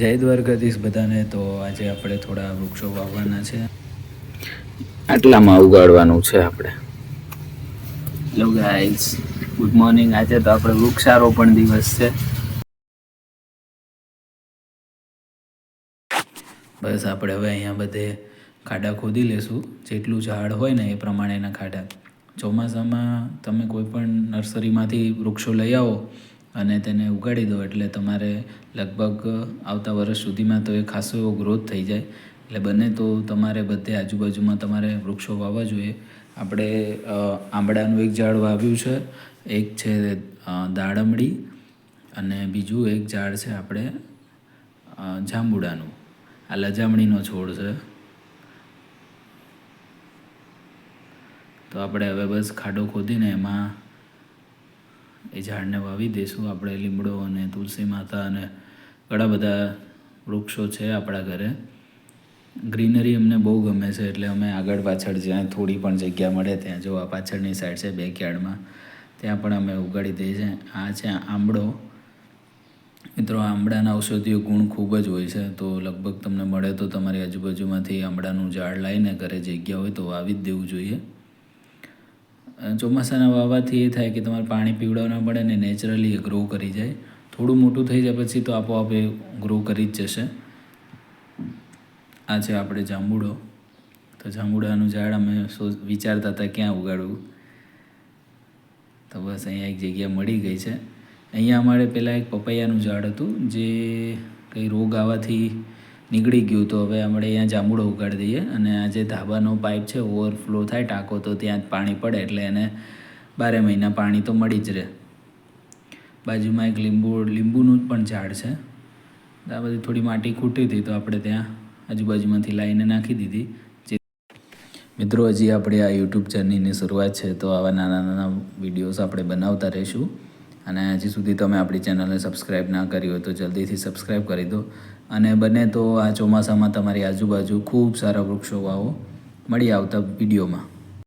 જય દ્વારકાધીશ બધાને તો આજે આપણે થોડા વૃક્ષો વાવવાના છે. આટલામાં ઉગાડવાનું છે આપણે. હેલો ગાઈસ ગુડ મોર્નિંગ આજે તો આપણે વૃક્ષારોપણ દિવસ છે. બસ આપણે હવે અહીંયા બધે ખાડા ખોદી લેશું. જેટલું ઝાડ હોય ને એ પ્રમાણેના ખાડા. ચોમાસામાં તમે કોઈ પણ નર્સરીમાંથી વૃક્ષો લઈ આવો અને તેને ઉગાડી દો એટલે તમારે લગભગ આવતા વર્ષ સુધીમાં તો એ ખાસો એવો ગ્રોથ થઈ જાય. એટલે બને તો તમારે બધે આજુબાજુમાં તમારે વૃક્ષો વાવવા જોઈએ. આપણે આંબળાનું એક ઝાડ વાવ્યું છે. એક છે દાડમડી અને બીજું એક ઝાડ છે આપણે જાંબુડાનું. આ લજામણીનો છોડ છે. તો આપણે હવે બસ ખાડો ખોદીને એમાં એ ઝાડને વાવી દઈશું. આપણે લીમડો અને તુલસી માતા અને ઘણા બધા વૃક્ષો છે આપણા ઘરે. ગ્રીનરી અમને બહુ ગમે છે એટલે અમે આગળ પાછળ જ્યાં થોડી પણ જગ્યા મળે ત્યાં જો આ પાછળની સાઈડ છે બેકયાર્ડમાં, ત્યાં પણ અમે ઉગાડી દઈએ છીએ. આ છે આંબળો. મિત્રો આંબળાના ઔષધીય ગુણ ખૂબ જ હોય છે. તો લગભગ તમને મળે તો તમારી આજુબાજુમાંથી આંબળાનું ઝાડ લાવીને ઘરે જગ્યા હોય તો વાવી જ દેવું જોઈએ. ચોમાસાના વાવવાથી એ થાય કે તમારે પાણી પીવડાવવા ના પડે ને નેચરલી એ ગ્રો કરી જાય. થોડું મોટું થઈ જાય પછી તો આપોઆપ એ ગ્રો કરી જ જશે. આ છે આપણે જાંબુડો. તો જાંબુડાનું ઝાડ અમે વિચારતા હતા ક્યાં ઉગાડવું. તો બસ અહીંયા એક જગ્યા મળી ગઈ છે. અહીંયા અમારે પહેલાં એક પપૈયાનું ઝાડ હતું જે કંઈ રોગ આવવાથી નીકળી ગયું. તો હવે આપણે અહીંયા જાંબુડો ઉગાડી દઈએ અને આ જે ધાબાનો પાઇપ છે ઓવરફ્લો થાય ટાંકો, તો ત્યાં જ પાણી પડે એટલે એને બારે મહિના પાણી તો મળી જ રહે. બાજુમાં એક લીંબુ, લીંબુનું જ પણ ઝાડ છે. આ બધી થોડી માટી ખૂટી હતી, તો આપણે ત્યાં આજુબાજુમાંથી લાવીને નાખી દીધી. મિત્રો, હજી આપણે આ યુટ્યુબ જર્નીની શરૂઆત છે, તો આવા નાના નાના વિડીયોઝ આપણે બનાવતા રહીશું. અને હજી સુધી તમે આપણી ચેનલને સબસ્ક્રાઈબ ના કરી હોય તો જલ્દીથી સબસ્ક્રાઈબ કરી દો. અને બને તો આ ચોમાસામાં તમારી આજુબાજુ ખૂબ સારા વૃક્ષો વાવો. મળી આવતા વિડીયોમાં.